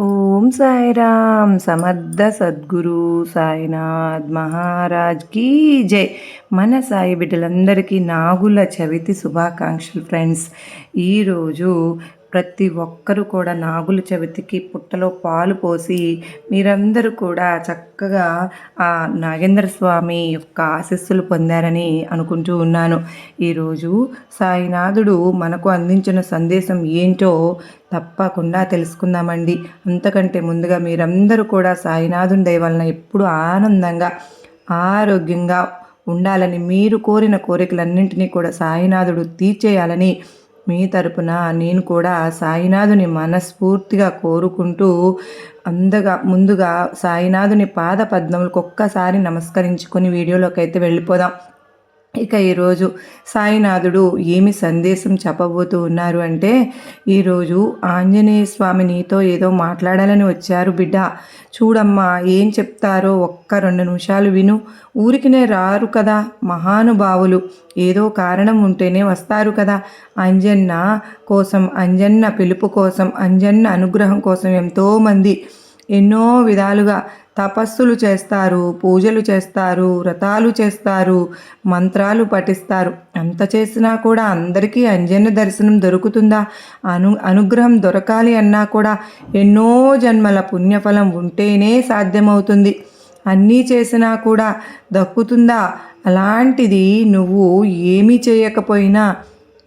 ఓం సాయిరామ్ సమర్థ సద్గురు సాయినాథ్ మహారాజ్ కీ జై. మన సాయి బిడ్డలందరికీ నాగుల చవితి శుభాకాంక్షలు ఫ్రెండ్స్. ఈరోజు ప్రతి ఒక్కరూ కూడా నాగుల చవితికి పుట్టలో పాలు పోసి మీరందరూ కూడా చక్కగా ఆ నాగేంద్ర స్వామి యొక్క ఆశస్సులు పొందారని అనుకుంటూ ఉన్నాను. ఈరోజు సాయినాథుడు మనకు అందించిన సందేశం ఏంటో తప్పకుండా తెలుసుకుందామండి. అంతకంటే ముందుగా మీరందరూ కూడా సాయినాథుని దయవలన ఎప్పుడు ఆనందంగా ఆరోగ్యంగా ఉండాలని మీరు కోరిన కోరికలన్నింటినీ కూడా సాయినాథుడు తీర్చేయాలని మీ తరపున నేను కూడా సాయినాథుని మనస్ఫూర్తిగా కోరుకుంటూ అందగా ముందుగా సాయినాథుని పాద పద్మములకు ఒక్కసారి నమస్కరించుకొని వీడియోలోకి అయితే వెళ్ళిపోదాం. ఇక ఈరోజు సాయినాథుడు ఏమి సందేశం చెప్పబోతూ ఉన్నారు అంటే ఈరోజు ఆంజనేయ స్వామి నీతో ఏదో మాట్లాడాలని వచ్చారు బిడ్డ. చూడమ్మా ఏం చెప్తారో ఒక్క రెండు నిమిషాలు విను. ఊరికినే రారు కదా మహానుభావులు. ఏదో కారణం ఉంటేనే వస్తారు కదా. అంజన్న కోసం అంజన్న పిలుపు కోసం అంజన్న అనుగ్రహం కోసం ఎంతోమంది ఎన్నో విధాలుగా తపస్సులు చేస్తారు పూజలు చేస్తారు వ్రతాలు చేస్తారు మంత్రాలు పఠిస్తారు. అంత చేసినా కూడా అందరికీ అంజన్య దర్శనం దొరుకుతుందా? అను అనుగ్రహం దొరకాలి అన్నా కూడా ఎన్నో జన్మల పుణ్యఫలం ఉంటేనే సాధ్యమవుతుంది. అన్నీ చేసినా కూడా దక్కుతుందా? అలాంటిది నువ్వు ఏమీ చేయకపోయినా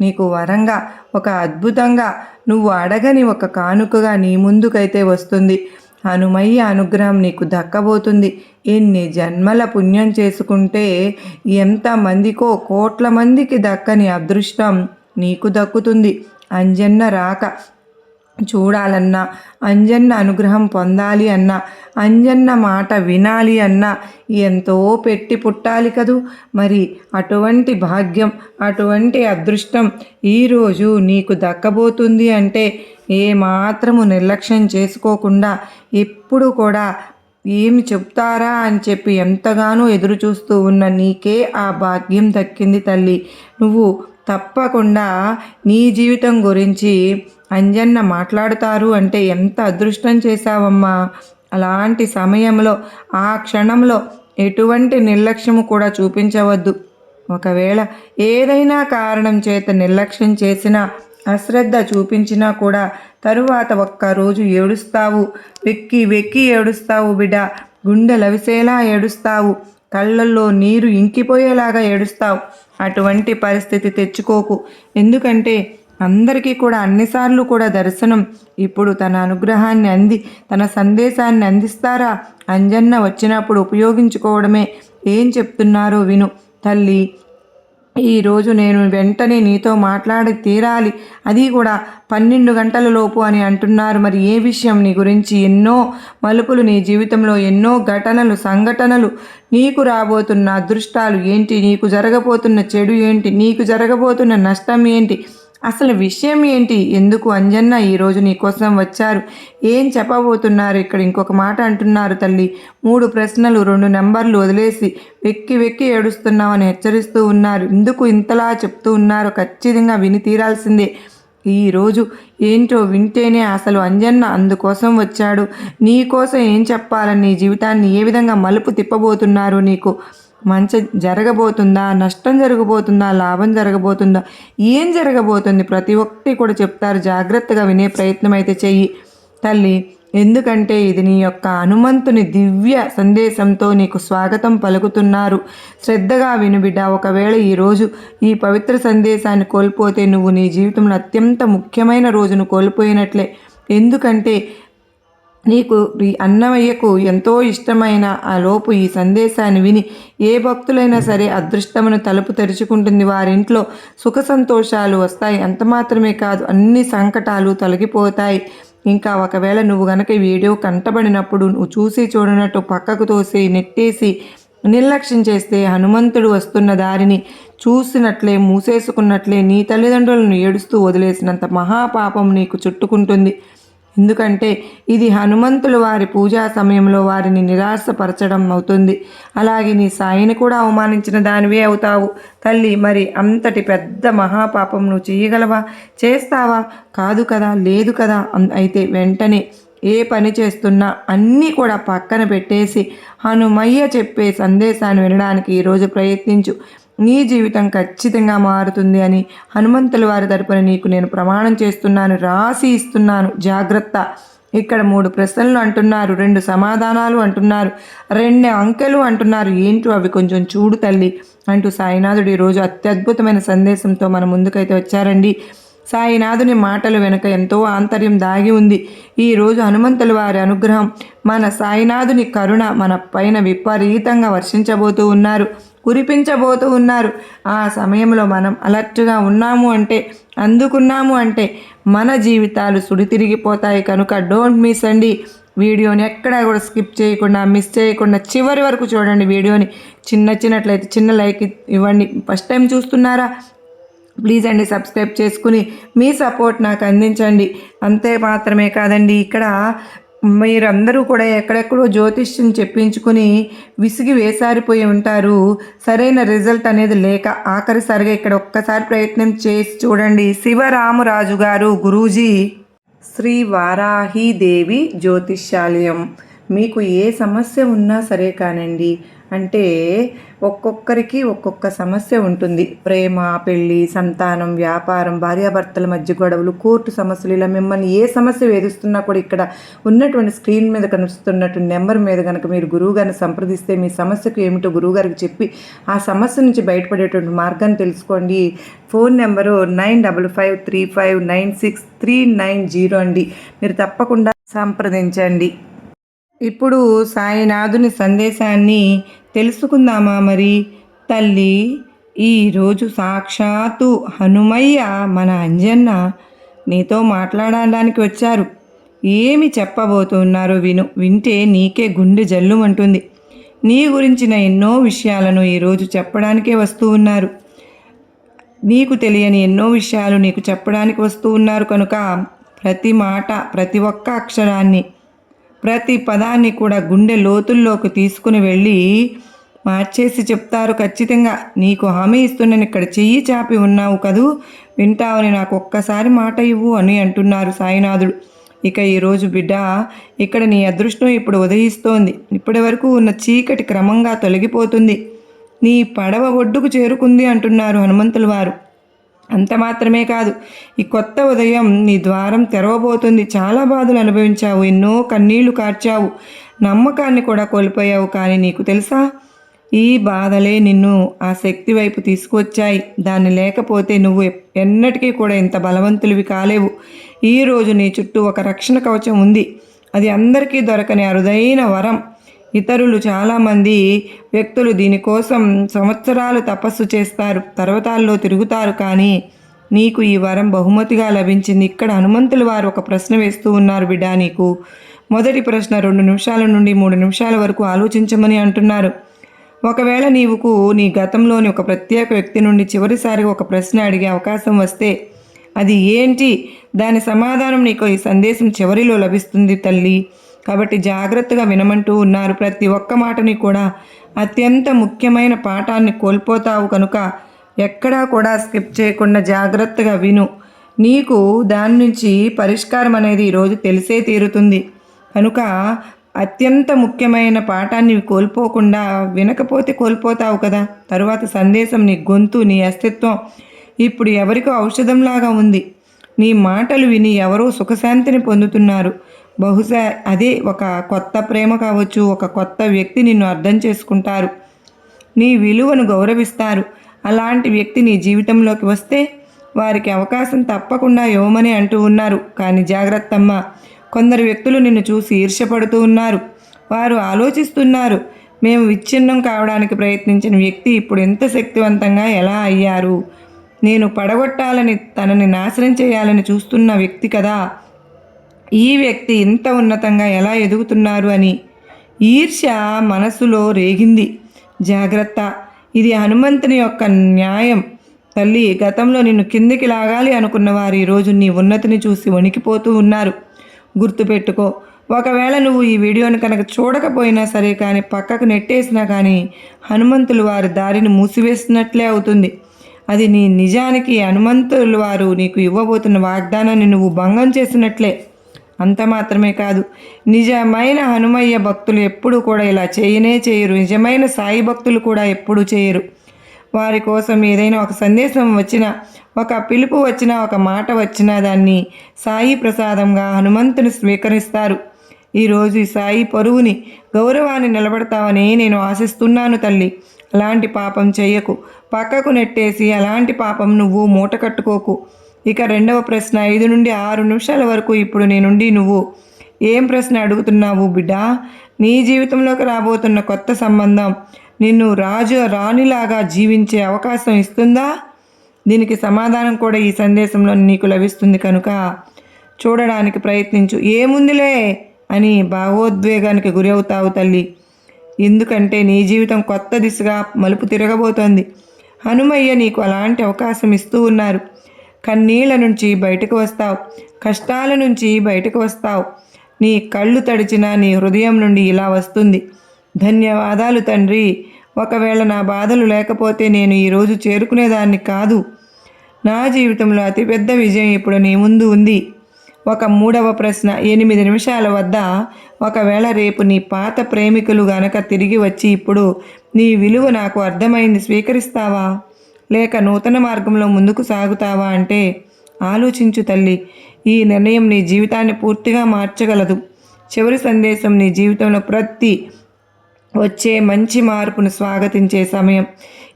నీకు వరంగా ఒక అద్భుతంగా నువ్వు అడగని ఒక కానుకగా నీ ముందుకైతే వస్తుంది. హనుమయ్య అనుగ్రహం నీకు దక్కబోతుంది. ఎన్ని జన్మల పుణ్యం చేసుకుంటే ఎంతమందికో కోట్ల మందికి దక్కని అదృష్టం నీకు దక్కుతుంది. అంజన్న రాక. చూడాలన్నా అంజన్న అనుగ్రహం పొందాలి అన్నా అంజన్న మాట వినాలి అన్నా ఎంతో పెట్టి పుట్టాలి కదూ. మరి అటువంటి భాగ్యం అటువంటి అదృష్టం ఈరోజు నీకు దక్కబోతుంది అంటే ఏ మాత్రము నిర్లక్ష్యం చేసుకోకుండా ఎప్పుడు కూడా ఏమి చెప్తారా అని చెప్పి ఎంతగానో ఎదురు చూస్తూ ఉన్న నీకే ఆ భాగ్యం దక్కింది తల్లి. నువ్వు తప్పకుండా నీ జీవితం గురించి అంజన్న మాట్లాడుతారు అంటే ఎంత అదృష్టం చేశావమ్మా? అలాంటి సమయంలో ఆ క్షణంలో ఎటువంటి నిర్లక్ష్యము కూడా చూపించవద్దు. ఒకవేళ ఏదైనా కారణం చేత నిర్లక్ష్యం చేసినా అశ్రద్ధ చూపించినా కూడా తరువాత ఒక్కరోజు ఏడుస్తావు. వెక్కి వెక్కి ఏడుస్తావు బిడ్డ. గుండె లవిసేలా ఏడుస్తావు. కళ్ళల్లో నీరు ఇంకిపోయేలాగా ఏడుస్తావు. అటువంటి పరిస్థితి తెచ్చుకోకు. ఎందుకంటే అందరికీ కూడా అన్నిసార్లు కూడా దర్శనం. ఇప్పుడు తన అనుగ్రహాన్ని అంది తన సందేశాన్ని అందిస్తారా? అంజన్న వచ్చినప్పుడు ఉపయోగించుకోవడమే. ఏం చెప్తున్నారో విను. తల్లి ఈరోజు నేను వెంటనే నీతో మాట్లాడి తీరాలి. అది కూడా పన్నెండు గంటల లోపు అని అంటున్నారు. మరి ఏ విషయం నీ గురించి? ఎన్నో మలుపులు నీ జీవితంలో ఎన్నో ఘటనలు సంఘటనలు. నీకు రాబోతున్న అదృష్టాలు ఏంటి? నీకు జరగబోతున్న చెడు ఏంటి? నీకు జరగబోతున్న నష్టం ఏంటి? అసలు విషయం ఏంటి? ఎందుకు అంజన్న ఈరోజు నీకోసం వచ్చారు? ఏం చెప్పబోతున్నారు? ఇక్కడ ఇంకొక మాట అంటున్నారు తల్లి. మూడు ప్రశ్నలు రెండు నెంబర్లు వదిలేసి వెక్కి వెక్కి ఏడుస్తున్నామని హెచ్చరిస్తూ ఉన్నారు. ఎందుకు ఇంతలా చెప్తూ ఉన్నారో ఖచ్చితంగా విని తీరాల్సిందే. ఈరోజు ఏంటో వింటేనే అసలు అంజన్న అందుకోసం వచ్చాడు. నీకోసం ఏం చెప్పాలని నీ జీవితాన్ని ఏ విధంగా మలుపు తిప్పబోతున్నారు నీకు? మంచి జరగబోతుందా? నష్టం జరగబోతుందా? లాభం జరగబోతుందా? ఏం జరగబోతుంది? ప్రతి ఒక్కటి కూడా చెప్తారు. జాగ్రత్తగా వినే ప్రయత్నం అయితే చెయ్యి. తల్లి ఎందుకంటే ఇది నీ యొక్క హనుమంతుని దివ్య సందేశంతో నీకు స్వాగతం పలుకుతున్నారు. శ్రద్ధగా విను బిడ్డ. ఒకవేళ ఈరోజు ఈ పవిత్ర సందేశాన్ని కోల్పోతే నువ్వు నీ జీవితంలో అత్యంత ముఖ్యమైన రోజును కోల్పోయినట్లే. ఎందుకంటే నీకు ఈ అన్నమయ్యకు ఎంతో ఇష్టమైన ఆ లోపు ఈ సందేశాన్ని విని ఏ భక్తులైనా సరే అదృష్టమును తలుపు తెరుచుకుంటుంది. వారింట్లో సుఖ సంతోషాలు వస్తాయి. అంత మాత్రమే కాదు అన్ని సంకటాలు తొలగిపోతాయి. ఇంకా ఒకవేళ నువ్వు గనక వీడియో కంటబడినప్పుడు నువ్వు చూసి చూడనట్టు పక్కకు తోసి నెట్టేసి నిర్లక్ష్యం చేస్తే హనుమంతుడు వస్తున్న దారిని చూసినట్లే మూసేసుకున్నట్లే నీ తల్లిదండ్రులను ఏడుస్తూ వదిలేసినంత మహాపాపం నీకు చుట్టుకుంటుంది. ఎందుకంటే ఇది హనుమంతుల వారి పూజా సమయంలో వారిని నిరాశపరచడం అవుతుంది. అలాగే నీ సాయిని కూడా అవమానించిన దానివే అవుతావు. తల్లి మరి అంతటి పెద్ద మహాపాపం నువ్వు చేయగలవా? చేస్తావా? కాదు కదా లేదు కదా. అయితే వెంటనే ఏ పని చేస్తున్నా అన్నీ కూడా పక్కన పెట్టేసి హనుమయ్య చెప్పే సందేశాన్ని వినడానికి ఈరోజు ప్రయత్నించు. నీ జీవితం ఖచ్చితంగా మారుతుంది అని హనుమంతుల వారి తరపున నీకు నేను ప్రమాణం చేస్తున్నాను రాసి ఇస్తున్నాను. జాగ్రత్త. ఇక్కడ మూడు ప్రశ్నలు అంటున్నారు రెండు సమాధానాలు అంటున్నారు రెండు అంకెలు అంటున్నారు. ఏంటో అవి? కొంచెం చూడు తల్లి అంటూ సాయినాథుడు ఈరోజు అత్యద్భుతమైన సందేశంతో మన ముందుకైతే వచ్చారండి. సాయినాథుని మాటలు వెనుక ఎంతో ఆంతర్యం దాగి ఉంది. ఈరోజు హనుమంతుల వారి అనుగ్రహం మన సాయినాథుని కరుణ మన పైన విపరీతంగా వర్షించబోతూ ఉన్నారు. కురిపించబోతూ ఉన్నారు. ఆ సమయంలో మనం అలర్ట్గా ఉన్నాము అంటే అందుకున్నాము అంటే మన జీవితాలు సుడితిరిగిపోతాయి. కనుక డోంట్ మిస్ అండి వీడియోని ఎక్కడా కూడా స్కిప్ చేయకుండా మిస్ చేయకుండా చివరి వరకు చూడండి వీడియోని. చిన్న చిన్నట్లయితే చిన్న లైక్ ఇవ్వండి. ఫస్ట్ టైం చూస్తున్నారా? ప్లీజ్ అండి సబ్స్క్రైబ్ చేసుకుని మీ సపోర్ట్ నాకు అందించండి. అంతే మాత్రమే కాదండి ఇక్కడ మీరందరూ కూడా ఎక్కడెక్కడో జ్యోతిష్యం చెప్పించుకుని విసిగి వేసారిపోయి ఉంటారు. సరైన రిజల్ట్ అనేది లేక ఆఖరిసారిగా ఇక్కడ ఒక్కసారి ప్రయత్నం చేసి చూడండి. శివరామరాజు గారు గురూజీ శ్రీ వారాహీదేవి జ్యోతిష్యాలయం. మీకు ఏ సమస్య ఉన్నా సరే కానండి. అంటే ఒక్కొక్కరికి ఒక్కొక్క సమస్య ఉంటుంది. ప్రేమ పెళ్ళి సంతానం వ్యాపారం భార్యాభర్తల మధ్య గొడవలు కోర్టు సమస్యలు ఇలా మిమ్మల్ని ఏ సమస్య వేధిస్తున్నా కూడా ఇక్కడ ఉన్నటువంటి స్క్రీన్ మీద కనిపిస్తున్నటువంటి నెంబర్ మీద కనుక మీరు గురువుగారిని సంప్రదిస్తే మీ సమస్యకు ఏమిటో గురువుగారికి చెప్పి ఆ సమస్య నుంచి బయటపడేటువంటి మార్గాన్ని తెలుసుకోండి. Phone number nine double five three five nine six three nine zero అండి. మీరు తప్పకుండా సంప్రదించండి. ఇప్పుడు సాయినాథుని సందేశాన్ని తెలుసుకుందామా మరి? తల్లి ఈరోజు సాక్షాత్తు హనుమయ్య మన అంజన్న నీతో మాట్లాడడానికి వచ్చారు. ఏమి చెప్పబోతున్నారో విను. వింటే నీకే గుండె జల్లుమంటుంది. నీ గురించిన ఎన్నో విషయాలను ఈరోజు చెప్పడానికే వస్తూ ఉన్నారు. నీకు తెలియని ఎన్నో విషయాలు నీకు చెప్పడానికి వస్తూ ఉన్నారు కనుక ప్రతి మాట ప్రతి ఒక్క అక్షరాన్ని ప్రతి పదాన్ని కూడా గుండె లోతుల్లోకి తీసుకుని వెళ్ళి మార్చేసి చెప్తారు ఖచ్చితంగా. నీకు హామీ ఇస్తున్నాను ఇక్కడ చెయ్యి చాపి ఉన్నావు కదూ వింటావని నాకు ఒక్కసారి మాట ఇవ్వు అని అంటున్నారు సాయినాథుడు. ఇక ఈరోజు బిడ్డ ఇక్కడ నీ అదృష్టం ఇప్పుడు ఉదయిస్తోంది. ఇప్పటి వరకు ఉన్న చీకటి క్రమంగా తొలగిపోతుంది. నీ పడవ ఒడ్డుకు చేరుకుంది అంటున్నారు హనుమంతుల వారు. అంత మాత్రమే కాదు ఈ కొత్త ఉదయం నీ ద్వారం తెరవబోతుంది. చాలా బాధలు అనుభవించావు ఎన్నో కన్నీళ్ళు కార్చావు నమ్మకాన్ని కూడా కోల్పోయావు కానీ నీకు తెలుసా? ఈ బాధలే నిన్ను ఆ శక్తి వైపు తీసుకువచ్చాయి. దాన్ని లేకపోతే నువ్వు ఎన్నటికీ కూడా ఇంత బలవంతులివి కాలేవు. ఈరోజు నీ చుట్టూ ఒక రక్షణ కవచం ఉంది. అది అందరికీ దొరకని అరుదైన వరం. ఇతరులు చాలామంది వ్యక్తులు దీనికోసం సంవత్సరాలు తపస్సు చేస్తారు పర్వతాల్లో తిరుగుతారు కానీ నీకు ఈ వరం బహుమతిగా లభించింది. ఇక్కడ హనుమంతుల వారు ఒక ప్రశ్న వేస్తూ ఉన్నారు బిడ్డా నీకు. మొదటి ప్రశ్న రెండు నిమిషాల నుండి మూడు నిమిషాల వరకు ఆలోచించమని అంటున్నారు. ఒకవేళ నీవుకు నీ గతంలోని ఒక ప్రత్యేక వ్యక్తి నుండి చివరిసారిగా ఒక ప్రశ్న అడిగే అవకాశం వస్తే అది ఏంటి? దాని సమాధానం నీకు ఈ సందేశం చివరిలో లభిస్తుంది తల్లి. కాబట్టి జాగ్రత్తగా వినమంటూ ఉన్నారు. ప్రతి ఒక్క మాటని కూడా అత్యంత ముఖ్యమైన పాఠాన్ని కోల్పోతావు కనుక ఎక్కడా కూడా స్కిప్ చేయకుండా జాగ్రత్తగా విను. నీకు దాని నుంచి పరిష్కారం అనేది ఈరోజు తెలిసే తీరుతుంది. కనుక అత్యంత ముఖ్యమైన పాఠాన్ని కోల్పోకుండా వినకపోతే కోల్పోతావు కదా. తరువాత సందేశం నీ గొంతు నీ అస్తిత్వం ఇప్పుడు ఎవరికో ఔషధంలాగా ఉంది. నీ మాటలు విని ఎవరో సుఖశాంతిని పొందుతున్నారు. బహుశా అదే ఒక కొత్త ప్రేమ కావచ్చు ఒక కొత్త వ్యక్తి నిన్ను అర్థం చేసుకుంటారు. నీ విలువను గౌరవిస్తారు. అలాంటి వ్యక్తి నీ జీవితంలోకి వస్తే వారికి అవకాశం తప్పకుండా ఇవ్వమని అంటూ ఉన్నారు. కానీ జాగ్రత్తమ్మ కొందరు వ్యక్తులు నిన్ను చూసి ఈర్ష్యపడుతూ ఉన్నారు. వారు ఆలోచిస్తున్నారు మేము విచ్ఛిన్నం కావడానికి ప్రయత్నించిన వ్యక్తి ఇప్పుడు ఎంత శక్తివంతంగా ఎలా అయ్యారు? నేను పడగొట్టాలని తనని నాశనం చేయాలని చూస్తున్న వ్యక్తి కదా. ఈ వ్యక్తి ఇంత ఉన్నతంగా ఎలా ఎదుగుతున్నారు అని ఈర్ష్య మనసులో రేగింది. జాగ్రత్త ఇది హనుమంతుని యొక్క న్యాయం. తల్లి గతంలో నిన్ను కిందికి లాగాలి అనుకున్న వారు ఈరోజు నీ ఉన్నతిని చూసి వణికిపోతూ ఉన్నారు. గుర్తుపెట్టుకో ఒకవేళ నువ్వు ఈ వీడియోని కనుక చూడకపోయినా సరే కానీ పక్కకు నెట్టేసినా కానీ హనుమంతులు వారి దారిని మూసివేసినట్లే అవుతుంది. అది నీ నిజానికి హనుమంతులు వారు నీకు ఇవ్వబోతున్న వాగ్దానాన్ని నువ్వు భంగం చేసినట్లే. అంత మాత్రమే కాదు. నిజమైన హనుమయ్య భక్తులు ఎప్పుడు కూడా ఇలా చేయనే చేయరు. నిజమైన సాయి భక్తులు కూడా ఎప్పుడు చేయరు. వారి కోసం ఏదైనా ఒక సందేశం వచ్చినా ఒక పిలుపు వచ్చినా ఒక మాట వచ్చినా దాన్ని సాయి ప్రసాదంగా హనుమంతుని స్వీకరిస్తారు. ఈరోజు ఈ సాయి పరువుని గౌరవాన్ని నిలబడతావని నేను ఆశిస్తున్నాను తల్లి. అలాంటి పాపం చెయ్యకు పక్కకు నెట్టేసి అలాంటి పాపం నువ్వు మూట కట్టుకోకు. ఇక రెండవ ప్రశ్న ఐదు నుండి ఆరు నిమిషాల వరకు ఇప్పుడు నీ నుండి నువ్వు ఏం ప్రశ్న అడుగుతున్నావు బిడ్డ? నీ జీవితంలోకి రాబోతున్న కొత్త సంబంధం నిన్ను రాజు రాణిలాగా జీవించే అవకాశం ఇస్తుందా? దీనికి సమాధానం కూడా ఈ సందేశంలో నీకు లభిస్తుంది కనుక చూడడానికి ప్రయత్నించు. ఏముందిలే అని భావోద్వేగానికి గురి అవుతావు తల్లి. ఎందుకంటే నీ జీవితం కొత్త దిశగా మలుపు తిరగబోతోంది. హనుమయ్య నీకు అలాంటి అవకాశం ఇస్తూ ఉన్నారు. కన్నీళ్ళ నుంచి బయటకు వస్తావు కష్టాల నుంచి బయటకు వస్తావు. నీ కళ్ళు తడిచిన నీ హృదయం నుండి ఇలా వస్తుంది. ధన్యవాదాలు తండ్రి. ఒకవేళ నా బాధలు లేకపోతే నేను ఈరోజు చేరుకునేదాన్ని కాదు. నా జీవితంలో అతిపెద్ద విజయం ఇప్పుడు నీ ముందు ఉంది. ఒక మూడవ ప్రశ్న ఎనిమిది నిమిషాల వద్ద ఒకవేళ రేపు నీ పాత ప్రేమికులు గనక తిరిగి వచ్చి ఇప్పుడు నీ విలువ నాకు అర్థమైంది స్వీకరిస్తావా? లేక నూతన మార్గంలో ముందుకు సాగుతావా అంటే ఆలోచించు తల్లి. ఈ నిర్ణయం నీ జీవితాన్ని పూర్తిగా మార్చగలదు. చివరి సందేశం నీ జీవితంలో ప్రతి వచ్చే మంచి మార్పును స్వాగతించే సమయం.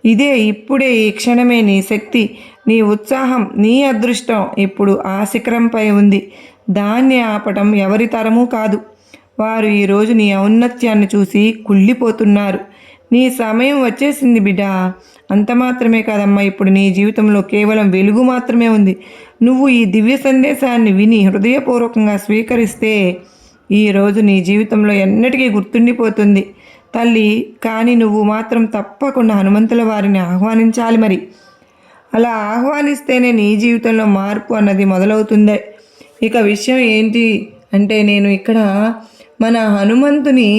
ఇదే ఇప్పుడే ఈ క్షణమే నీ శక్తి నీ ఉత్సాహం నీ అదృష్టం ఇప్పుడు ఆ శిఖరంపై ఉంది. దాన్ని ఆపటం ఎవరి తరమూ కాదు. వారు ఈరోజు నీ ఔన్నత్యాన్ని చూసి కుళ్ళిపోతున్నారు. నీ సమయం వచ్చేసింది బిడ్డ అంత మాత్రమే కాదమ్మా ఇప్పుడు నీ జీవితంలో కేవలం వెలుగు మాత్రమే ఉంది. నువ్వు ఈ దివ్య సందేశాన్ని విని హృదయపూర్వకంగా స్వీకరిస్తే ఈరోజు నీ జీవితంలో ఎన్నటికీ గుర్తుండిపోతుంది. తల్లి కానీ నువ్వు మాత్రం తప్పకుండా హనుమంతుల వారిని ఆహ్వానించాలి మరి. అలా ఆహ్వానిస్తేనే నీ జీవితంలో మార్పు అన్నది మొదలవుతుందే. ఇక విషయం ఏంటి అంటే నేను ఇక్కడ మన హనుమంతుని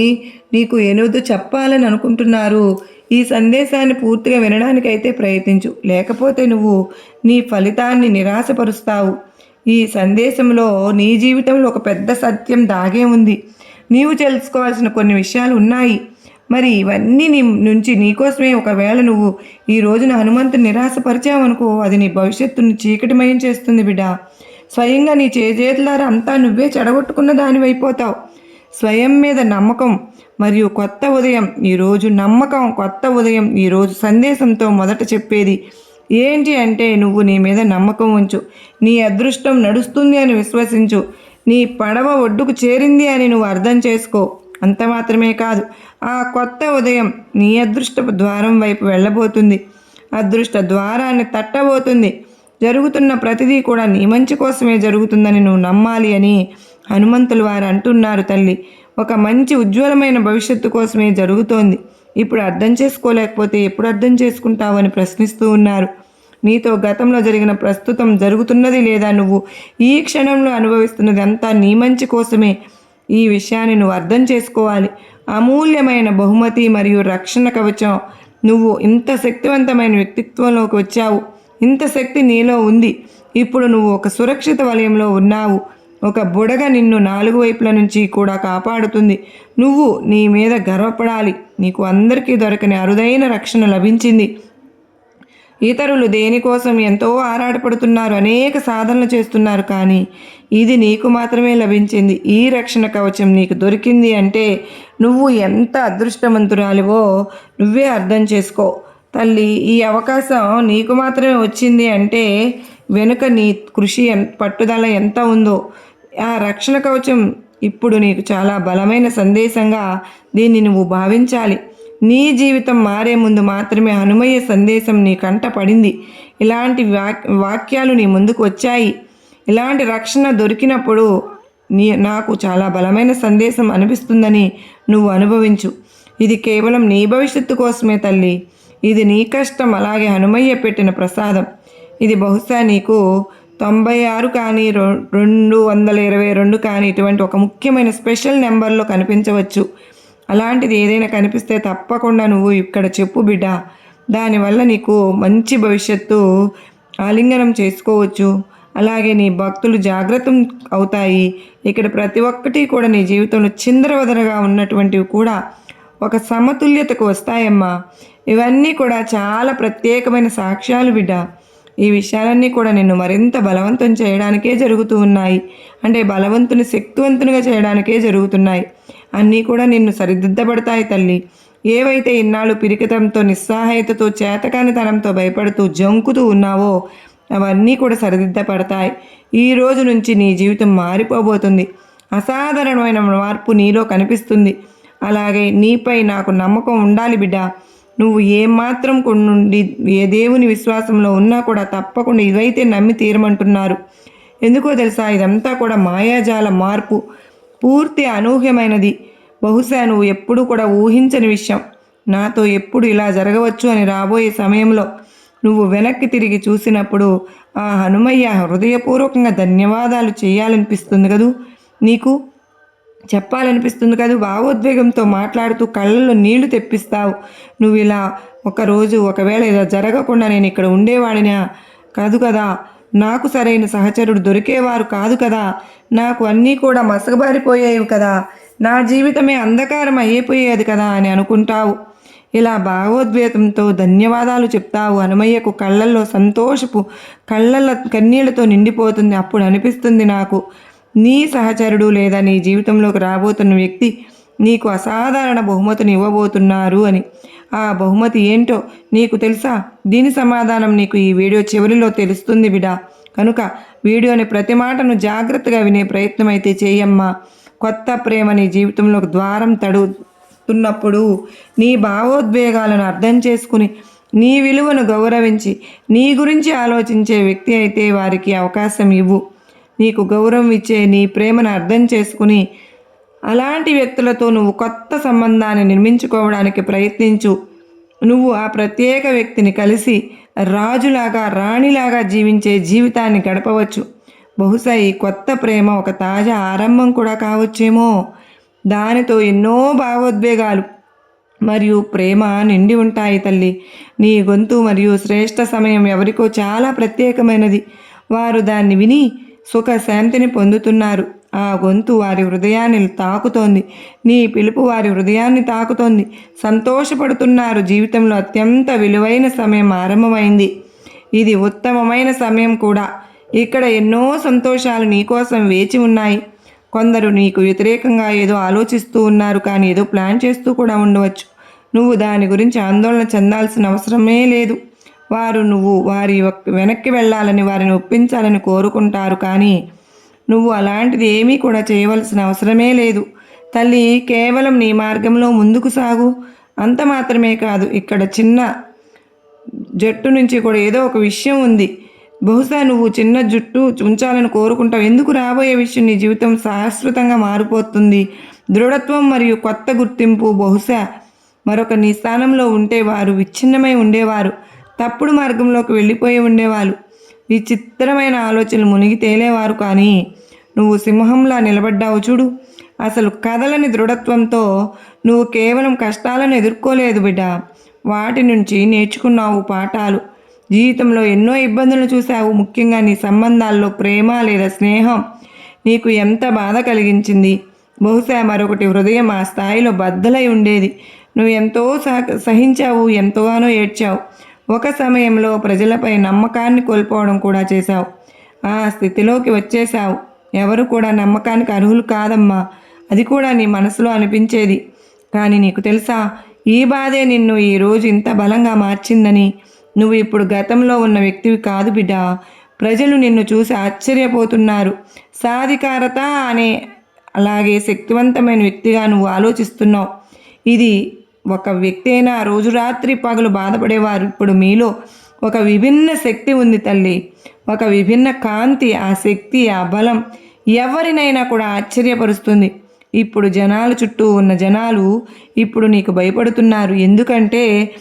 నీకు ఎనుదు చెప్పాలని అనుకుంటున్నారు. ఈ సందేశాన్ని పూర్తిగా వినడానికైతే ప్రయత్నించు. లేకపోతే నువ్వు నీ ఫలితాన్ని నిరాశపరుస్తావు. ఈ సందేశంలో నీ జీవితంలో ఒక పెద్ద సత్యం దాగే ఉంది. నీవు తెలుసుకోవాల్సిన కొన్ని విషయాలు ఉన్నాయి. మరి ఇవన్నీ నీ నుంచి నీకోసమే ఒకవేళ నువ్వు ఈ రోజున హనుమంతుని నిరాశపరిచావనుకో అది నీ భవిష్యత్తును చీకటిమయం చేస్తుంది బిడ్డ. స్వయంగా నీ చేజేతులారా అంతా నువ్వే చెడగొట్టుకున్న దానివైపోతావు. స్వయం మీద నమ్మకం మరియు కొత్త ఉదయం ఈరోజు నమ్మకం కొత్త ఉదయం ఈరోజు సందేశంతో మొదట చెప్పేది ఏంటి అంటే నువ్వు నీ మీద నమ్మకం ఉంచు నీ అదృష్టం నడుస్తుంది అని విశ్వసించు నీ పడవ ఒడ్డుకు చేరింది అని నువ్వు అర్థం చేసుకో. అంత మాత్రమే కాదు ఆ కొత్త ఉదయం నీ అదృష్టపు ద్వారం వైపు వెళ్ళబోతుంది అదృష్ట ద్వారాన్ని తట్టబోతుంది. జరుగుతున్న ప్రతిదీ కూడా నీ మంచి కోసమే జరుగుతుందని నువ్వు నమ్మాలి అని హనుమంతులు వారు అంటున్నారు తల్లి ఒక మంచి ఉజ్వలమైన భవిష్యత్తు కోసమే జరుగుతోంది. ఇప్పుడు అర్థం చేసుకోలేకపోతే ఎప్పుడు అర్థం చేసుకుంటావు అని ప్రశ్నిస్తూ ఉన్నారు. నీతో గతంలో జరిగిన ప్రస్తుతం జరుగుతున్నది లేదా నువ్వు ఈ క్షణంలో అనుభవిస్తున్నది అంతా నీ మంచి కోసమే. ఈ విషయాన్ని నువ్వు అర్థం చేసుకోవాలి. అమూల్యమైన బహుమతి మరియు రక్షణ కవచం. నువ్వు ఇంత శక్తివంతమైన వ్యక్తిత్వంలోకి వచ్చావు. ఇంత శక్తి నీలో ఉంది. ఇప్పుడు నువ్వు ఒక సురక్షిత వలయంలో ఉన్నావు. ఒక బుడగ నిన్ను నాలుగు వైపుల నుంచి కూడా కాపాడుతుంది. నువ్వు నీ మీద గర్వపడాలి. నీకు అందరికీ దొరకని అరుదైన రక్షణ లభించింది. ఇతరులు దేనికోసం ఎంతో ఆరాటపడుతున్నారు అనేక సాధనలు చేస్తున్నారు కానీ ఇది నీకు మాత్రమే లభించింది. ఈ రక్షణ కవచం నీకు దొరికింది అంటే నువ్వు ఎంత అదృష్టవంతురాలివో నువ్వే అర్థం చేసుకో. తల్లి ఈ అవకాశం నీకు మాత్రమే వచ్చింది అంటే వెనుక నీ కృషి పట్టుదల ఎంత ఉందో ఆ రక్షణ కవచం ఇప్పుడు నీకు చాలా బలమైన సందేశంగా దీన్ని నువ్వు భావించాలి. నీ జీవితం మారే ముందు మాత్రమే హనుమయ్య సందేశం నీ కంట పడింది. ఇలాంటి వాక్ వాక్యాలు నీ ముందుకు వచ్చాయి. ఇలాంటి రక్షణ దొరికినప్పుడు నీ నాకు చాలా బలమైన సందేశం అనిపిస్తుందని నువ్వు అనుభవించు. ఇది కేవలం నీ భవిష్యత్తు కోసమే తల్లి. ఇది నీ కష్టం అలాగే హనుమయ్య పెట్టిన ప్రసాదం. ఇది బహుశా నీకు తొంభై ఆరు కానీ రొ- రెండు వందల ఇరవై రెండు కానీ ఇటువంటి ఒక ముఖ్యమైన స్పెషల్ నెంబర్లో కనిపించవచ్చు. అలాంటిది ఏదైనా కనిపిస్తే తప్పకుండా నువ్వు ఇక్కడ చెప్పు బిడ్డ. దానివల్ల నీకు మంచి భవిష్యత్తు ఆలింగనం చేసుకోవచ్చు. అలాగే నీ భక్తులు జాగ్రత్త అవుతాయి. ఇక్కడ ప్రతి ఒక్కటి కూడా నీ జీవితంలో చిందరవదరగా ఉన్నటువంటివి కూడా ఒక సమతుల్యతకు వస్తాయమ్మా. ఇవన్నీ కూడా చాలా ప్రత్యేకమైన సాక్ష్యాలు బిడ్డ. ఈ విషయాలన్నీ కూడా నిన్ను మరింత బలవంతం చేయడానికే జరుగుతూ ఉన్నాయి. అంటే బలవంతుని శక్తివంతునిగా చేయడానికే జరుగుతున్నాయి. అన్నీ కూడా నిన్ను సరిదిద్దబడతాయి తల్లి. ఏవైతే ఇన్నాళ్ళు పిరికితంతో నిస్సహాయతతో చేతకానితనంతో భయపడుతూ జంకుతూ ఉన్నావో అవన్నీ కూడా సరిదిద్దపడతాయి ఈ రోజు నుంచి నీ జీవితం మారిపోబోతుంది. అసాధారణమైన మార్పు నీలో కనిపిస్తుంది. అలాగే నీపై నాకు నమ్మకం ఉండాలి బిడ్డ. నువ్వు ఏమాత్రం నుండి ఏ దేవుని విశ్వాసంలో ఉన్నా కూడా తప్పకుండా ఇవైతే నమ్మి తీరమంటున్నారు. ఎందుకో తెలుసా? ఇదంతా కూడా మాయాజాల మార్పు. పూర్తి అనూహ్యమైనది. బహుశా నువ్వు ఎప్పుడూ కూడా ఊహించని విషయం. నాతో ఎప్పుడు ఇలా జరగవచ్చు అని రాబోయే సమయంలో నువ్వు వెనక్కి తిరిగి చూసినప్పుడు ఆ హనుమయ్య హృదయపూర్వకంగా ధన్యవాదాలు చేయాలనిపిస్తుంది కదూ? నీకు చెప్పాలనిపిస్తుంది కదా భావోద్వేగంతో మాట్లాడుతూ కళ్ళల్లో నీళ్ళు తెప్పిస్తావు. నువ్వు ఇలా ఒకరోజు ఒకవేళ ఇలా జరగకుండా నేను ఇక్కడ ఉండేవాడినా? కాదు కదా నాకు సరైన సహచరుడు దొరికేవారు కాదు కదా. నాకు అన్నీ కూడా మసకబారిపోయేవి కదా. నా జీవితమే అంధకారం అయిపోయేది కదా అని అనుకుంటావు. ఇలా భావోద్వేగంతో ధన్యవాదాలు చెప్తావు. హనుమయ్యకు కళ్ళల్లో సంతోషపు కళ్ళల్లో కన్నీళ్ళతో నిండిపోతుంది అప్పుడు అనిపిస్తుంది నాకు. నీ సహచరుడు లేదా నీ జీవితంలోకి రాబోతున్న వ్యక్తి నీకు అసాధారణ బహుమతిని ఇవ్వబోతున్నారు అని. ఆ బహుమతి ఏంటో నీకు తెలుసా? దీని సమాధానం నీకు ఈ వీడియో చివరిలో తెలుస్తుంది బిడా. కనుక వీడియోని ప్రతి మాటను జాగ్రత్తగా వినే ప్రయత్నం అయితే చేయమ్మా. కొత్త ప్రేమ నీ జీవితంలోకి ద్వారం తడుతున్నప్పుడు నీ భావోద్వేగాలను అర్థం చేసుకుని నీ విలువను గౌరవించి నీ గురించి ఆలోచించే వ్యక్తి అయితే వారికి అవకాశం ఇవ్వు. నీకు గౌరవం ఇచ్చే నీ ప్రేమను అర్థం చేసుకుని అలాంటి వ్యక్తులతో నువ్వు కొత్త సంబంధాన్ని నిర్మించుకోవడానికి ప్రయత్నించు. నువ్వు ఆ ప్రత్యేక వ్యక్తిని కలిసి రాజులాగా రాణిలాగా జీవించే జీవితాన్ని గడపవచ్చు. బహుశా ఈ కొత్త ప్రేమ ఒక తాజా ఆరంభం కూడా కావచ్చేమో. దానితో ఎన్నో భావోద్వేగాలు మరియు ప్రేమ నిండి ఉంటాయి తల్లి. నీ గొంతు మరియు శ్రేష్ఠ సమయం ఎవరికో చాలా ప్రత్యేకమైనది. వారు దాన్ని విని సుఖశాంతిని పొందుతున్నారు. ఆ గొంతు వారి హృదయాన్ని తాకుతోంది. నీ పిలుపు వారి హృదయాన్ని తాకుతోంది. సంతోషపడుతున్నారు. జీవితంలో అత్యంత విలువైన సమయం ఆరంభమైంది. ఇది ఉత్తమమైన సమయం కూడా. ఇక్కడ ఎన్నో సంతోషాలు నీకోసం వేచి ఉన్నాయి. కొందరు నీకు వ్యతిరేకంగా ఏదో ఆలోచిస్తూ ఉన్నారు కానీ ఏదో ప్లాన్ చేస్తూ కూడా ఉండవచ్చు. నువ్వు దాని గురించి ఆందోళన చెందాల్సిన అవసరమే లేదు. వారు నువ్వు వారి వెనక్కి వెళ్ళాలని వారిని ఒప్పించాలని కోరుకుంటారు. కానీ నువ్వు అలాంటిది ఏమీ కూడా చేయవలసిన అవసరమే లేదు. తల్లి కేవలం నీ మార్గంలో ముందుకు సాగు. అంత మాత్రమే కాదు ఇక్కడ చిన్న జట్టు నుంచి కూడా ఏదో ఒక విషయం ఉంది. బహుశా నువ్వు చిన్న జుట్టు ఉంచాలని కోరుకుంటావు. ఎందుకు రాబోయే విషయం నీ జీవితం శాశ్వతంగా మారిపోతుంది? దృఢత్వం మరియు కొత్త గుర్తింపు బహుశా మరొక నీ స్థానంలో ఉంటే వారు విచ్ఛిన్నమై ఉండేవారు. తప్పుడు మార్గంలోకి వెళ్ళిపోయి ఉండేవాళ్ళు. విచిత్రమైన ఆలోచనలు మునిగి తేలేవారు కానీ నువ్వు సింహంలా నిలబడ్డావు చూడు. అసలు కథలని దృఢత్వంతో నువ్వు కేవలం కష్టాలను ఎదుర్కోలేదు బిడ్డ. వాటి నుంచి నేర్చుకున్నావు పాఠాలు. జీవితంలో ఎన్నో ఇబ్బందులు చూసావు ముఖ్యంగా నీ సంబంధాల్లో ప్రేమ లేదా స్నేహం నీకు ఎంత బాధ కలిగించింది. బహుశా మరొకటి హృదయం ఆ స్థాయిలో బద్దలై ఉండేది. నువ్వు ఎంతో సహ సహించావు ఎంతగానో ఏడ్చావు. ఒక సమయంలో ప్రజలపై నమ్మకాన్ని కోల్పోవడం కూడా చేశావు. ఆ స్థితిలోకి వచ్చేశావు. ఎవరు కూడా నమ్మకానికి అర్హులు కాదమ్మా. అది కూడా నీ మనసులో అనిపించేది. కానీ నీకు తెలుసా ఈ బాధే నిన్ను ఈరోజు ఇంత బలంగా మార్చిందని. నువ్వు ఇప్పుడు గతంలో ఉన్న వ్యక్తివి కాదు బిడ్డ. ప్రజలు నిన్ను చూసి ఆశ్చర్యపోతున్నారు. సాధికారత అనే అలాగే శక్తివంతమైన వ్యక్తిగా నువ్వు ఆలోచిస్తున్నావు. ఇది ఒక వ్యక్తి అయినా రోజు రాత్రి పగలు బాధపడేవారు. ఇప్పుడు మీలో ఒక విభిన్న శక్తి ఉంది తల్లి. ఒక విభిన్న కాంతి ఆ శక్తి ఆ బలం ఎవరినైనా కూడా ఆశ్చర్యపరుస్తుంది. ఇప్పుడు జనాల చుట్టూ ఉన్న జనాలు ఇప్పుడు నీకు భయపడుతున్నారు. ఎందుకంటే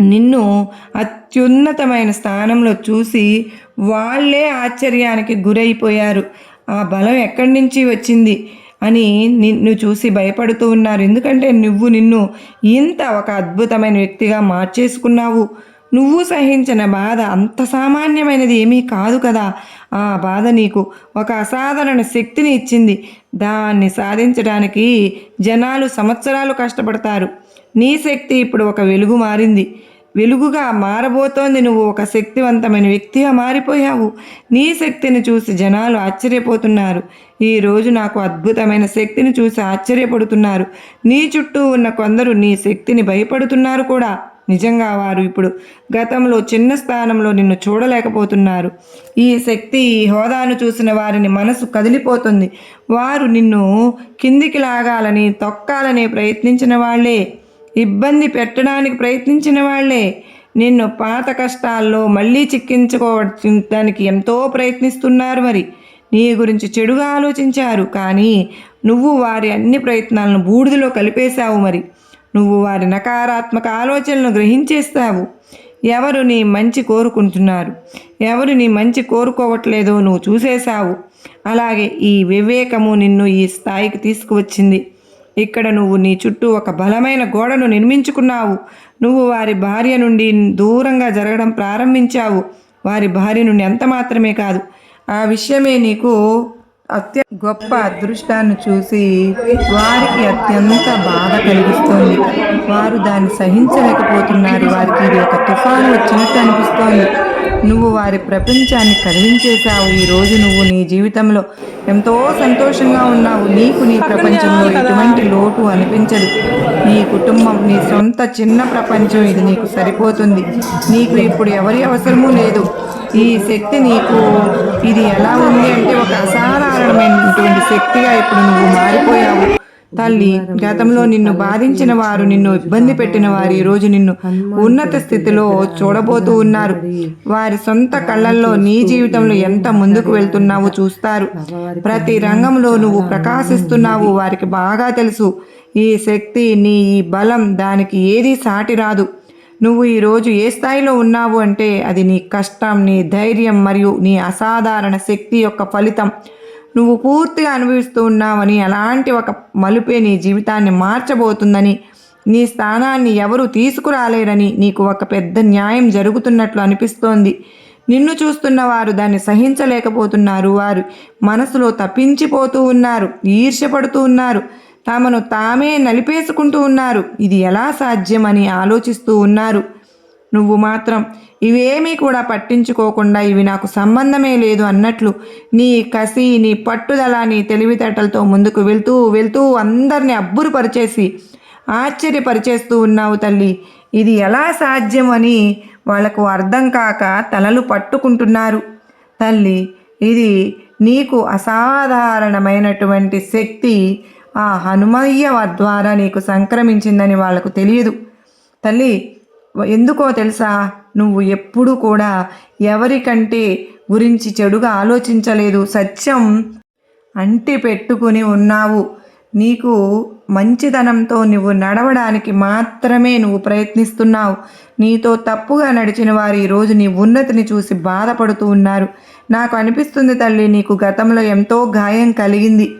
నిన్ను అత్యున్నతమైన స్థానంలో చూసి వాళ్ళే ఆశ్చర్యానికి గురైపోయారు. ఆ బలం ఎక్కడి నుంచి వచ్చింది? అని నిన్ను చూసి భయపడుతూ ఉన్నారు. ఎందుకంటే నువ్వు నిన్ను ఇంత ఒక అద్భుతమైన వ్యక్తిగా మార్చేసుకున్నావు. నువ్వు సహించిన బాధ అంత సామాన్యమైనది ఏమీ కాదు కదా. ఆ బాధ నీకు ఒక అసాధారణ శక్తిని ఇచ్చింది. దాన్ని సాధించడానికి జనాలు సంవత్సరాలు కష్టపడతారు. నీ శక్తి ఇప్పుడు ఒక వెలుగు మారింది. వెలుగుగా మారబోతోంది నువ్వు ఒక శక్తివంతమైన వ్యక్తిగా మారిపోయావు. నీ శక్తిని చూసి జనాలు ఆశ్చర్యపోతున్నారు. ఈ రోజు నాకు అద్భుతమైన శక్తిని చూసి ఆశ్చర్యపడుతున్నారు. నీ చుట్టూ ఉన్న కొందరు నీ శక్తిని భయపడుతున్నారు కూడా. నిజంగా వారు ఇప్పుడు గతంలో చిన్న స్థానంలో నిన్ను చూడలేకపోతున్నారు. ఈ శక్తి ఈ హోదాను చూసిన వారిని మనసు కదిలిపోతుంది. వారు నిన్ను కిందికి లాగాలని తొక్కాలని ప్రయత్నించిన వాళ్ళే ఇబ్బంది పెట్టడానికి ప్రయత్నించిన వాళ్ళే. నిన్ను పాత కష్టాల్లో మళ్ళీ చిక్కించుకోవడానికి ఎంతో ప్రయత్నిస్తున్నారు మరి. నీ గురించి చెడుగా ఆలోచించారు. కానీ నువ్వు వారి అన్ని ప్రయత్నాలను బూడిదలో కలిపేశావు మరి. నువ్వు వారి నకారాత్మక ఆలోచనలను గ్రహించేస్తావు. ఎవరు నీ మంచి కోరుకుంటున్నారు? ఎవరు నీ మంచి కోరుకోవట్లేదో నువ్వు చూసేశావు. అలాగే ఈ వివేకము నిన్ను ఈ స్థాయికి తీసుకువచ్చింది. ఇక్కడ నువ్వు నీ చుట్టూ ఒక బలమైన గోడను నిర్మించుకున్నావు. నువ్వు వారి భార్య నుండి దూరంగా జరగడం ప్రారంభించావు. వారి భార్య నుండి ఎంత మాత్రమే కాదు. ఆ విషయమే నీకు అత్య గొప్ప అదృష్టాన్ని చూసి వారికి అత్యంత బాధ కలిగిస్తోంది. వారు దాన్ని సహించలేకపోతున్నారు. వారికి ఇది ఒక తుఫాను వచ్చినట్టు అనిపిస్తోంది. నువ్వు వారి ప్రపంచాన్ని కదిలించేశావు ఈ రోజు నువ్వు నీ జీవితంలో ఎంతో సంతోషంగా ఉన్నావు. నీకు నీ ప్రపంచంలో ఎటువంటి లోటు అనిపించదు. నీ కుటుంబం నీ సొంత చిన్న ప్రపంచం ఇది నీకు సరిపోతుంది. నీకు ఇప్పుడు ఎవరి అవసరమూ లేదు. ఈ శక్తి నీకు ఇది ఎలా ఉంది అంటే ఒక అసాధారణమైనటువంటి శక్తిగా ఇప్పుడు నువ్వు మారిపోయావు. తల్లి గతంలో నిన్ను బాధించిన వారు నిన్ను ఇబ్బంది పెట్టిన వారు ఈ రోజు నిన్ను ఉన్నత స్థితిలో చూడబోతూ ఉన్నారు. వారి సొంత కళ్ళల్లో నీ జీవితంలో ఎంత ముందుకు వెళ్తున్నావో చూస్తారు. ప్రతి రంగంలో నువ్వు ప్రకాశిస్తున్నావు. వారికి బాగా తెలుసు. ఈ శక్తి నీ ఈ బలం దానికి ఏదీ సాటి రాదు. నువ్వు ఈరోజు ఏ స్థాయిలో ఉన్నావు అంటే అది నీ కష్టం నీ ధైర్యం మరియు నీ అసాధారణ శక్తి యొక్క ఫలితం. నువ్వు పూర్తిగా అనుభవిస్తూ ఉన్నావని అలాంటి ఒక మలుపే నీ జీవితాన్ని మార్చబోతుందని నీ స్థానాన్ని ఎవరు తీసుకురాలేరని నీకు ఒక పెద్ద న్యాయం జరుగుతున్నట్లు అనిపిస్తోంది. నిన్ను చూస్తున్న వారు దాన్ని సహించలేకపోతున్నారు. వారు మనసులో తప్పించిపోతూ ఉన్నారు ఈర్ష్యపడుతూ ఉన్నారు. తమను తామే నలిపేసుకుంటూ ఉన్నారు. ఇది ఎలా సాధ్యమని ఆలోచిస్తూ ఉన్నారు. నువ్వు మాత్రం ఇవేమీ కూడా పట్టించుకోకుండా ఇవి నాకు సంబంధమే లేదు అన్నట్లు నీ కసి నీ పట్టుదల నీ తెలివితేటలతో ముందుకు వెళ్తూ వెళ్తూ అందరిని అబ్బురుపరిచేసి ఆశ్చర్యపరిచేస్తూ ఉన్నావు తల్లి. ఇది ఎలా సాధ్యం అని వాళ్ళకు అర్థం కాక తలలు పట్టుకుంటున్నారు. తల్లి ఇది నీకు అసాధారణమైనటువంటి శక్తి. ఆ హనుమయ్య ద్వారా నీకు సంక్రమించిందని వాళ్ళకు తెలియదు. తల్లి ఎందుకో తెలుసా? నువ్వు ఎప్పుడు కూడా ఎవరికంటే గురించి చెడుగా ఆలోచించలేదు సత్యం అంటి పెట్టుకుని ఉన్నావు. నీకు మంచితనంతో నువ్వు నడవడానికి మాత్రమే నువ్వు ప్రయత్నిస్తున్నావు. నీతో తప్పుగా నడిచిన వారు ఈరోజు నీ ఉన్నతిని చూసి బాధపడుతూ ఉన్నారు. నాకు అనిపిస్తుంది తల్లి నీకు గతంలో ఎంతో గాయం కలిగింది.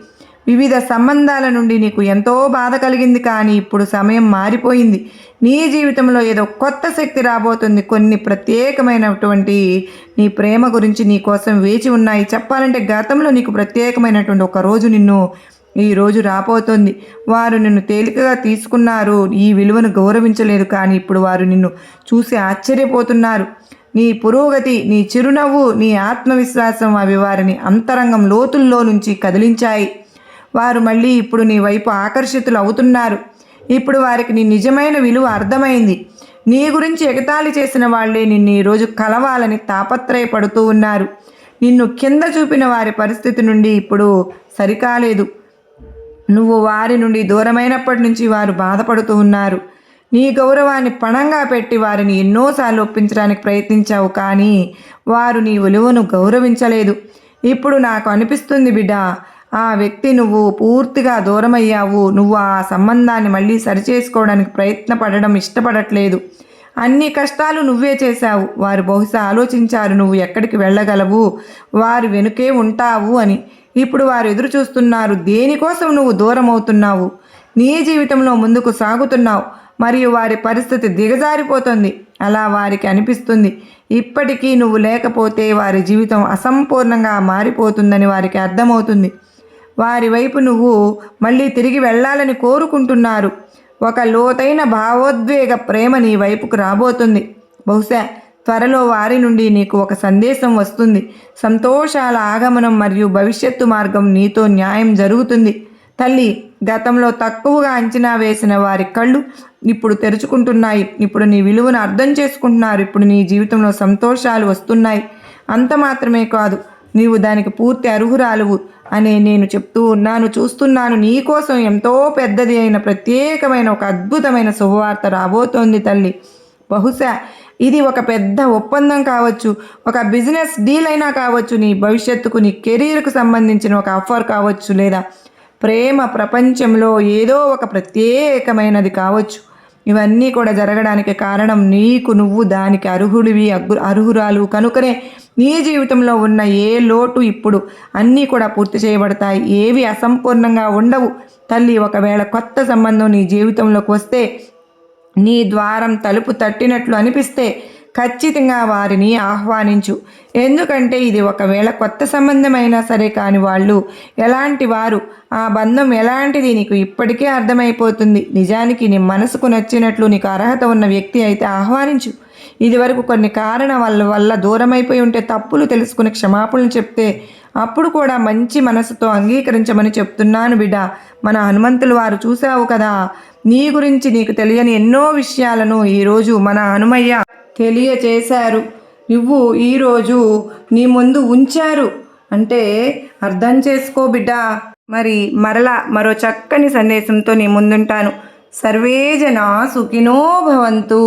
వివిధ సంబంధాల నుండి నీకు ఎంతో బాధ కలిగింది కానీ ఇప్పుడు సమయం మారిపోయింది. నీ జీవితంలో ఏదో కొత్త శక్తి రాబోతుంది. కొన్ని ప్రత్యేకమైనటువంటి నీ ప్రేమ గురించి నీ కోసం వేచి ఉన్నాయి. చెప్పాలంటే గతంలో నీకు ప్రత్యేకమైనటువంటి ఒక రోజు నిన్ను ఈ రోజు రాబోతోంది. వారు నిన్ను తేలికగా తీసుకున్నారు. ఈ విలువను గౌరవించలేదు కానీ ఇప్పుడు వారు నిన్ను చూసి ఆశ్చర్యపోతున్నారు. నీ పురోగతి నీ చిరునవ్వు నీ ఆత్మవిశ్వాసం అవి వారిని అంతరంగం లోతుల్లో నుంచి కదిలించాయి. వారు మళ్ళీ ఇప్పుడు నీ వైపు ఆకర్షితులు అవుతున్నారు. ఇప్పుడు వారికి నీ నిజమైన విలువ అర్థమైంది. నీ గురించి ఎగతాళి చేసిన వాళ్ళే నిన్ను ఈరోజు కలవాలని తాపత్రయపడుతూ ఉన్నారు. నిన్ను కింద చూపిన వారి పరిస్థితి నుండి ఇప్పుడు సరికాలేదు. నువ్వు వారి నుండి దూరమైనప్పటి నుంచి వారు బాధపడుతూ ఉన్నారు. నీ గౌరవాన్ని పణంగా పెట్టి వారిని ఎన్నోసార్లు ఒప్పించడానికి ప్రయత్నించావు కానీ వారు నీ విలువను గౌరవించలేదు. ఇప్పుడు నాకు అనిపిస్తుంది బిడ్డ ఆ వ్యక్తి నువ్వు పూర్తిగా దూరమయ్యావు. నువ్వు ఆ సంబంధాన్ని మళ్ళీ సరిచేసుకోవడానికి ప్రయత్నపడడం ఇష్టపడట్లేదు. అన్ని కష్టాలు నువ్వే చేశావు. వారు బహుశా ఆలోచించారు నువ్వు ఎక్కడికి వెళ్ళగలవు? వారు వెనుకే ఉంటావు అని. ఇప్పుడు వారు ఎదురు చూస్తున్నారు దేనికోసం నువ్వు దూరం అవుతున్నావు నీ జీవితంలో ముందుకు సాగుతున్నావు. మరియు వారి పరిస్థితి దిగజారిపోతుంది. అలా వారికి అనిపిస్తుంది. ఇప్పటికీ నువ్వు లేకపోతే వారి జీవితం అసంపూర్ణంగా మారిపోతుందని వారికి అర్థమవుతుంది. వారి వైపు నువ్వు మళ్ళీ తిరిగి వెళ్ళాలని కోరుకుంటున్నారు. ఒక లోతైన భావోద్వేగ ప్రేమ నీ వైపుకు రాబోతుంది. బహుశా త్వరలో వారి నుండి నీకు ఒక సందేశం వస్తుంది. సంతోషాల ఆగమనం మరియు భవిష్యత్తు మార్గం నీతో న్యాయం జరుగుతుంది. తల్లి గతంలో తక్కువగా అంచనా వేసిన వారి కళ్ళు ఇప్పుడు తెరుచుకుంటున్నాయి. ఇప్పుడు నీ విలువను అర్థం చేసుకుంటున్నారు. ఇప్పుడు నీ జీవితంలో సంతోషాలు వస్తున్నాయి. అంత మాత్రమే కాదు నీవు దానికి పూర్తి అర్హురాలువు. అనే నేను చెప్తూ ఉన్నాను చూస్తున్నాను. నీకోసం ఎంతో పెద్దది అయిన ప్రత్యేకమైన ఒక అద్భుతమైన శుభవార్త రాబోతోంది తల్లి. బహుశా ఇది ఒక పెద్ద ఒప్పందం కావచ్చు ఒక బిజినెస్ డీల్ అయినా కావచ్చు నీ భవిష్యత్తుకు నీ కెరీర్కు సంబంధించిన ఒక ఆఫర్ కావచ్చు లేదా ప్రేమ ప్రపంచంలో ఏదో ఒక ప్రత్యేకమైనది కావచ్చు. ఇవన్నీ కూడా జరగడానికి కారణం నీకు నువ్వు దానికి అర్హుడివి అగ్గు- అర్హురాలు. కనుకనే నీ జీవితంలో ఉన్న ఏ లోటు ఇప్పుడు అన్నీ కూడా పూర్తి చేయబడతాయి. ఏవి అసంపూర్ణంగా ఉండవు. తల్లి ఒకవేళ కొత్త సంబంధం నీ జీవితంలోకి వస్తే నీ ద్వారం తలుపు తట్టినట్లు అనిపిస్తే ఖచ్చితంగా వారిని ఆహ్వానించు. ఎందుకంటే ఇది ఒకవేళ కొత్త సంబంధమైనా సరే కాని వాళ్ళు ఎలాంటి వారు ఆ బంధం ఎలాంటిది నీకు ఇప్పటికే అర్థమైపోతుంది. నిజానికి నీ మనసుకు నచ్చినట్లు నీకు అర్హత ఉన్న వ్యక్తి అయితే ఆహ్వానించు. ఇదివరకు కొన్ని కారణాల వల్ల దూరమైపోయి ఉంటే తప్పులు తెలుసుకుని క్షమాపణలు చెప్తే అప్పుడు కూడా మంచి మనసుతో అంగీకరించమని చెప్తున్నాను బిడ్డ. మన హనుమంతులు వారు చూసావు కదా నీ గురించి నీకు తెలియని ఎన్నో విషయాలను ఈరోజు మన హనుమయ్య తెలియచేశారు. నువ్వు ఈరోజు నీ ముందు ఉంచారు అంటే అర్థం చేసుకో బిడ్డ. మరి మరలా మరో చక్కని సందేశంతో నీ ముందుంటాను. సర్వే జన సుఖినో భవంతు.